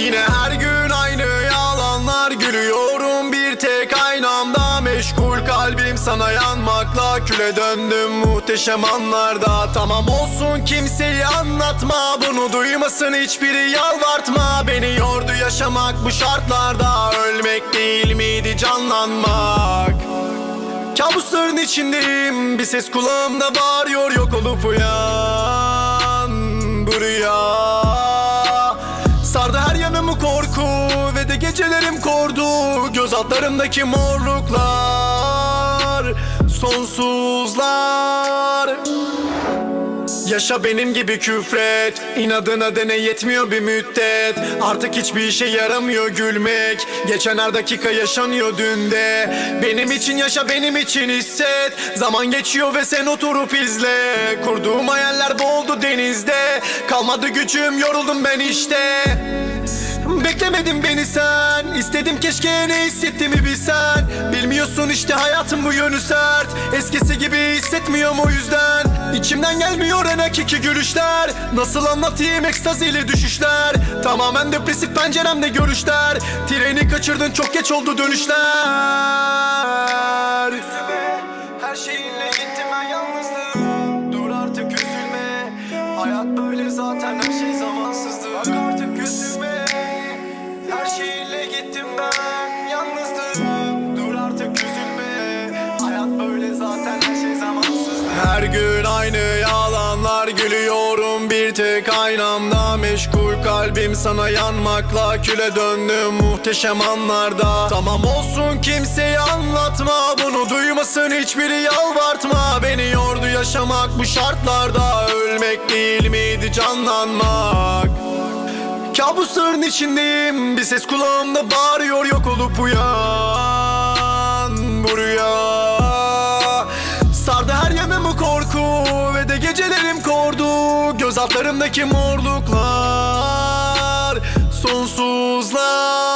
Yine her gün aynı yalanlar gülüyorum. Bir tek aynamda Meşgul kalbim sana yanmakla küle döndüm. Muhteşem anlarda Tamam olsun kimseyi anlatma. Bunu duymasın hiçbiri yalvartma. Beni yordu yaşamak bu şartlarda. Ölmek değil miydi canlanmak? Kabusların içindeyim. Bir ses kulağımda bağırıyor yok olup uyan Bu rüya Yanımı korku Ve de gecelerim kordu. Göz altlarımdaki morluklar Sonsuzlar. Yaşa benim gibi küfret. İnadına dene yetmiyor bir müddet. Artık hiçbir işe yaramıyor gülmek. Geçen her dakika yaşanıyor dünde. Benim için yaşa benim için hisset. Zaman geçiyor ve sen oturup izle. Kurduğum hayaller boğuldu denizde. Kalmadı gücüm yoruldum ben işte Beklemedin beni sen. İstedim keşke ne hissettiğimi bilsen. Bilmiyorsun işte hayatım bu yönü sert. Eskisi gibi hissetmiyorum o yüzden. İçimden gelmiyor en hakiki gülüşler. Nasıl anlatayım ekstazili düşüşler? Tamamen depresif penceremde görüşler. Treni kaçırdın çok geç oldu dönüşler. Her şeyinle gittim ben yalnızdım Dur artık üzülme. Hayat böyle zaten her şey gittim ben yalnızdım Dur artık üzülme. Hayat böyle zaten her şey zamansızdı Her gün aynı yalanlar gülüyorum. Bir tek aynamda Meşgul kalbim. Sana yanmakla küle döndüm muhteşem anlarda. Tamam olsun kimseyi anlatma. Bunu duymasın hiçbiri yalvartma. Beni yordu yaşamak bu şartlarda. Ölmek değil miydi canlanmak Kabusların içindeyim. Bir ses kulağımda bağırıyor yok olup uyan Bu rüya. Sardı her yanımı korku Ve de gecelerim kordu. Göz altlarımdaki morluklar Sonsuzlar